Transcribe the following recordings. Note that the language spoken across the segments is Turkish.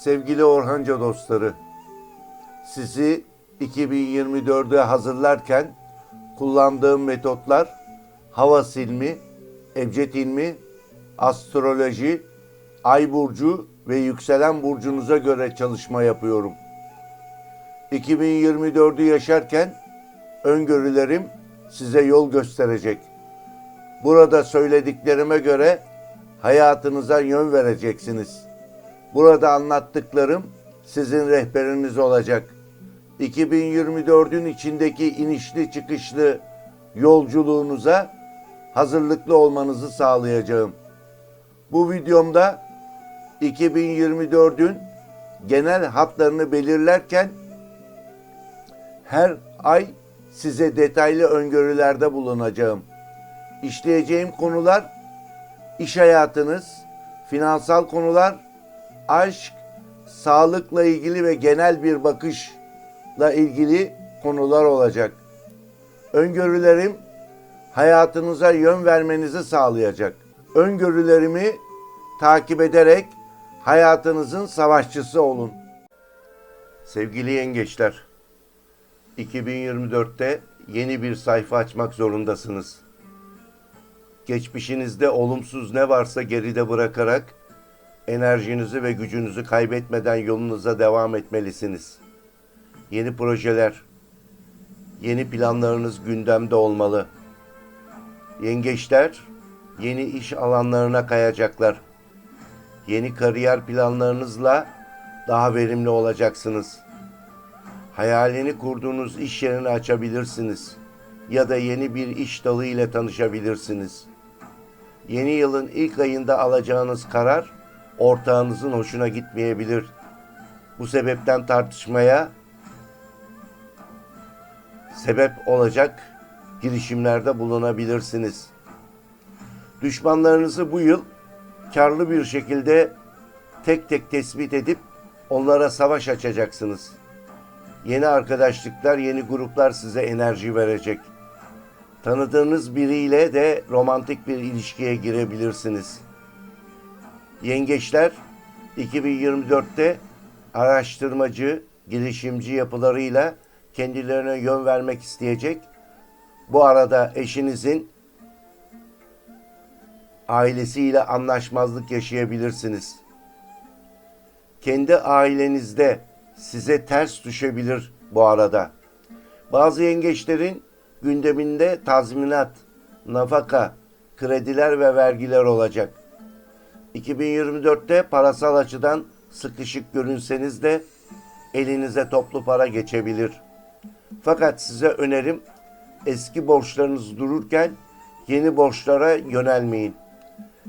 Sevgili Orhanca dostları, sizi 2024'e hazırlarken kullandığım metotlar hava silmi, ebced ilmi, astroloji, ay burcu ve yükselen burcunuza göre çalışma yapıyorum. 2024'ü yaşarken öngörülerim size yol gösterecek. Burada söylediklerime göre hayatınıza yön vereceksiniz. Burada anlattıklarım sizin rehberiniz olacak. 2024'ün içindeki inişli çıkışlı yolculuğunuza hazırlıklı olmanızı sağlayacağım. Bu videomda 2024'ün genel hatlarını belirlerken her ay size detaylı öngörülerde bulunacağım. İşleyeceğim konular iş hayatınız, finansal konular, aşk, sağlıkla ilgili ve genel bir bakışla ilgili konular olacak. Öngörülerim hayatınıza yön vermenizi sağlayacak. Öngörülerimi takip ederek hayatınızın savaşçısı olun. Sevgili yengeçler, 2024'te yeni bir sayfa açmak zorundasınız. Geçmişinizde olumsuz ne varsa geride bırakarak enerjinizi ve gücünüzü kaybetmeden yolunuza devam etmelisiniz. Yeni projeler, yeni planlarınız gündemde olmalı. Yengeçler yeni iş alanlarına kayacaklar. Yeni kariyer planlarınızla daha verimli olacaksınız. Hayalini kurduğunuz iş yerini açabilirsiniz ya da yeni bir iş dalı ile tanışabilirsiniz. Yeni yılın ilk ayında alacağınız karar ortağınızın hoşuna gitmeyebilir. Bu sebepten tartışmaya sebep olacak girişimlerde bulunabilirsiniz. Düşmanlarınızı bu yıl karlı bir şekilde tek tek tespit edip onlara savaş açacaksınız. Yeni arkadaşlıklar, yeni gruplar size enerji verecek. Tanıdığınız biriyle de romantik bir ilişkiye girebilirsiniz. Yengeçler 2024'te araştırmacı, girişimci yapılarıyla kendilerine yön vermek isteyecek. Bu arada eşinizin ailesiyle anlaşmazlık yaşayabilirsiniz. Kendi ailenizde size ters düşebilir bu arada. Bazı yengeçlerin gündeminde tazminat, nafaka, krediler ve vergiler olacak. 2024'te parasal açıdan sıkışık görünseniz de elinize toplu para geçebilir. Fakat size önerim eski borçlarınız dururken yeni borçlara yönelmeyin.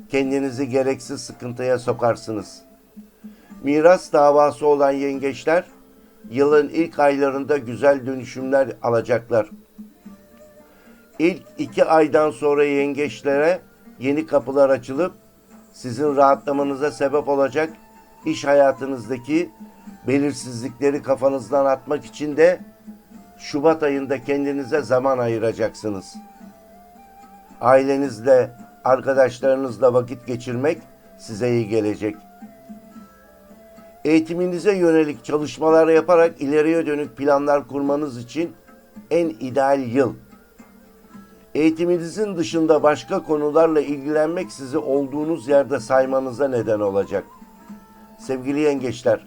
Kendinizi gereksiz sıkıntıya sokarsınız. Miras davası olan yengeçler yılın ilk aylarında güzel dönüşümler alacaklar. İlk iki aydan sonra yengeçlere yeni kapılar açılıp sizin rahatlamanıza sebep olacak iş hayatınızdaki belirsizlikleri kafanızdan atmak için de Şubat ayında kendinize zaman ayıracaksınız. Ailenizle, arkadaşlarınızla vakit geçirmek size iyi gelecek. Eğitiminize yönelik çalışmalar yaparak ileriye dönük planlar kurmanız için en ideal yıl. Eğitiminizin dışında başka konularla ilgilenmek sizi olduğunuz yerde saymanıza neden olacak. Sevgili yengeçler,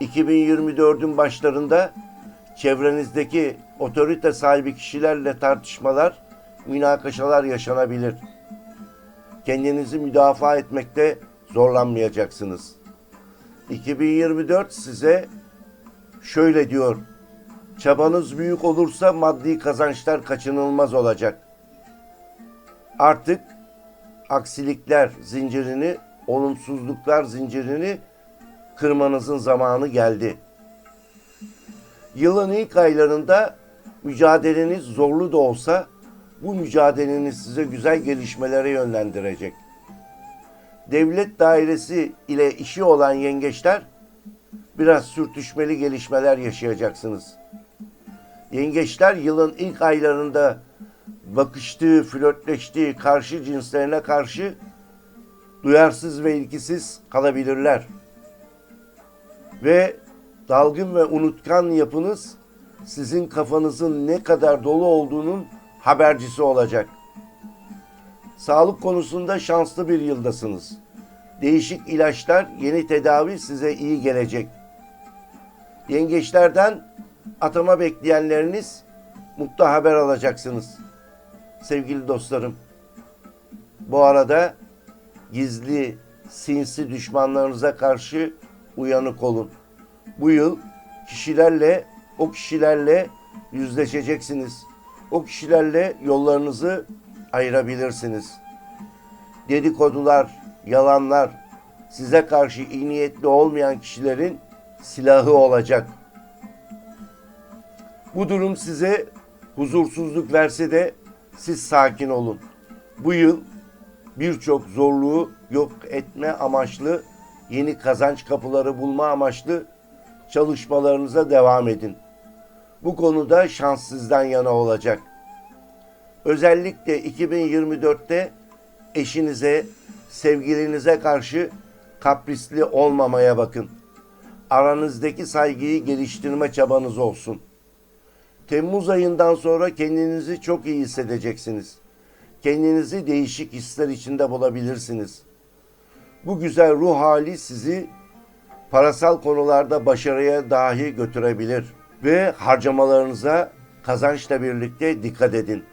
2024'ün başlarında çevrenizdeki otorite sahibi kişilerle tartışmalar, münakaşalar yaşanabilir. Kendinizi müdafaa etmekte zorlanmayacaksınız. 2024 size şöyle diyor. Çabanız büyük olursa maddi kazançlar kaçınılmaz olacak. Artık aksilikler zincirini, olumsuzluklar zincirini kırmanızın zamanı geldi. Yılın ilk aylarında mücadeleniz zorlu da olsa bu mücadeleniz size güzel gelişmelere yönlendirecek. Devlet dairesi ile işi olan yengeçler biraz sürtüşmeli gelişmeler yaşayacaksınız. Yengeçler yılın ilk aylarında bakıştığı, flörtleştiği karşı cinslerine karşı duyarsız ve ilgisiz kalabilirler. Ve dalgın ve unutkan yapınız sizin kafanızın ne kadar dolu olduğunun habercisi olacak. Sağlık konusunda şanslı bir yıldasınız. Değişik ilaçlar, yeni tedavi size iyi gelecek. Yengeçlerden atama bekleyenleriniz mutlu haber alacaksınız. Sevgili dostlarım, bu arada gizli, sinsi düşmanlarınıza karşı uyanık olun. Bu yıl kişilerle, o kişilerle yüzleşeceksiniz. O kişilerle yollarınızı ayırabilirsiniz. Dedikodular, yalanlar, size karşı iyi niyetli olmayan kişilerin silahı olacak. Bu durum size huzursuzluk verse de siz sakin olun. Bu yıl birçok zorluğu yok etme amaçlı yeni kazanç kapıları bulma amaçlı çalışmalarınıza devam edin. Bu konuda şans sizden yana olacak. Özellikle 2024'te eşinize, sevgilinize karşı kaprisli olmamaya bakın. Aranızdaki saygıyı geliştirme çabanız olsun. Temmuz ayından sonra kendinizi çok iyi hissedeceksiniz. Kendinizi değişik hisler içinde bulabilirsiniz. Bu güzel ruh hali sizi parasal konularda başarıya dahi götürebilir ve harcamalarınıza kazançla birlikte dikkat edin.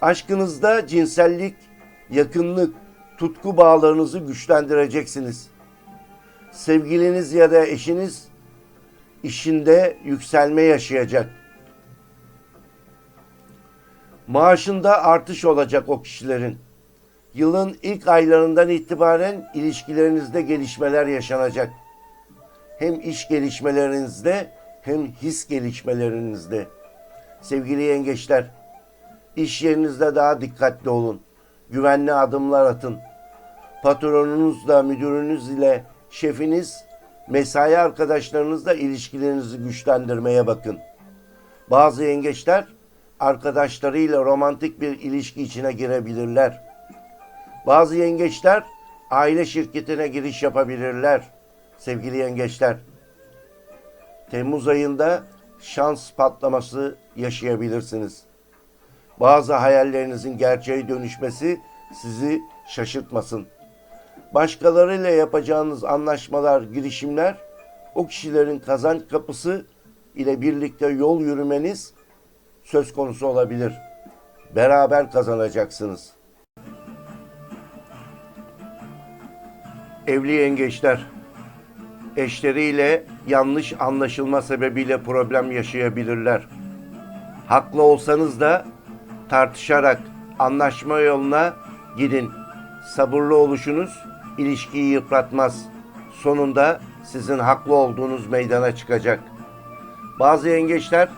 Aşkınızda cinsellik, yakınlık, tutku bağlarınızı güçlendireceksiniz. Sevgiliniz ya da eşiniz işinde yükselme yaşayacak. Maaşında artış olacak o kişilerin. Yılın ilk aylarından itibaren ilişkilerinizde gelişmeler yaşanacak. Hem iş gelişmelerinizde hem his gelişmelerinizde. Sevgili yengeçler, iş yerinizde daha dikkatli olun. Güvenli adımlar atın. Patronunuzla, müdürünüz ile şefiniz, mesai arkadaşlarınızla ilişkilerinizi güçlendirmeye bakın. Bazı yengeçler arkadaşlarıyla romantik bir ilişki içine girebilirler. Bazı yengeçler aile şirketine giriş yapabilirler. Sevgili yengeçler, Temmuz ayında şans patlaması yaşayabilirsiniz. Bazı hayallerinizin gerçeğe dönüşmesi sizi şaşırtmasın. Başkalarıyla yapacağınız anlaşmalar, girişimler o kişilerin kazanç kapısı ile birlikte yol yürümeniz söz konusu olabilir. Beraber kazanacaksınız. Evli yengeçler eşleriyle yanlış anlaşılma sebebiyle problem yaşayabilirler. Haklı olsanız da tartışarak anlaşma yoluna gidin. Sabırlı oluşunuz ilişkiyi yıpratmaz. Sonunda sizin haklı olduğunuz meydana çıkacak. Bazı yengeçler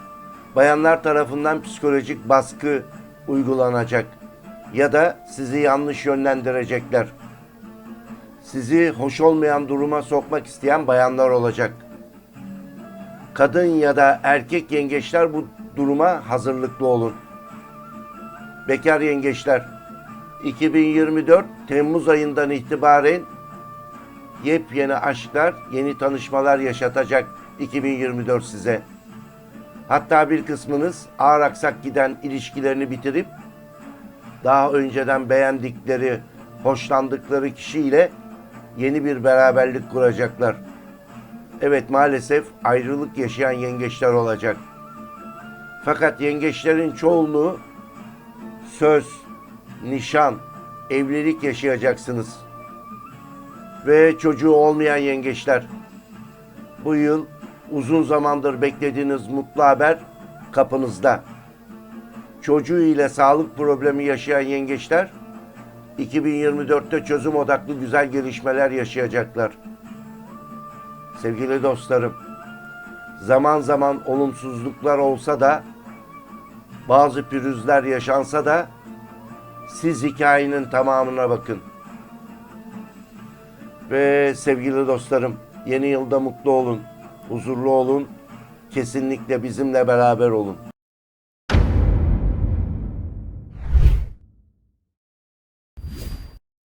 bayanlar tarafından psikolojik baskı uygulanacak ya da sizi yanlış yönlendirecekler. Sizi hoş olmayan duruma sokmak isteyen bayanlar olacak. Kadın ya da erkek yengeçler bu duruma hazırlıklı olun. Bekar yengeçler 2024 Temmuz ayından itibaren yepyeni aşklar, yeni tanışmalar yaşatacak 2024 size. Hatta bir kısmınız ağır aksak giden ilişkilerini bitirip daha önceden beğendikleri, hoşlandıkları kişiyle yeni bir beraberlik kuracaklar. Evet maalesef ayrılık yaşayan yengeçler olacak. Fakat yengeçlerin çoğunluğu söz, nişan, evlilik yaşayacaksınız. Ve çocuğu olmayan yengeçler. Bu yıl uzun zamandır beklediğiniz mutlu haber kapınızda. Çocuğu ile sağlık problemi yaşayan yengeçler 2024'te çözüm odaklı güzel gelişmeler yaşayacaklar. Sevgili dostlarım, zaman zaman olumsuzluklar olsa da bazı pürüzler yaşansa da siz hikayenin tamamına bakın. Ve sevgili dostlarım, yeni yılda mutlu olun, huzurlu olun, kesinlikle bizimle beraber olun.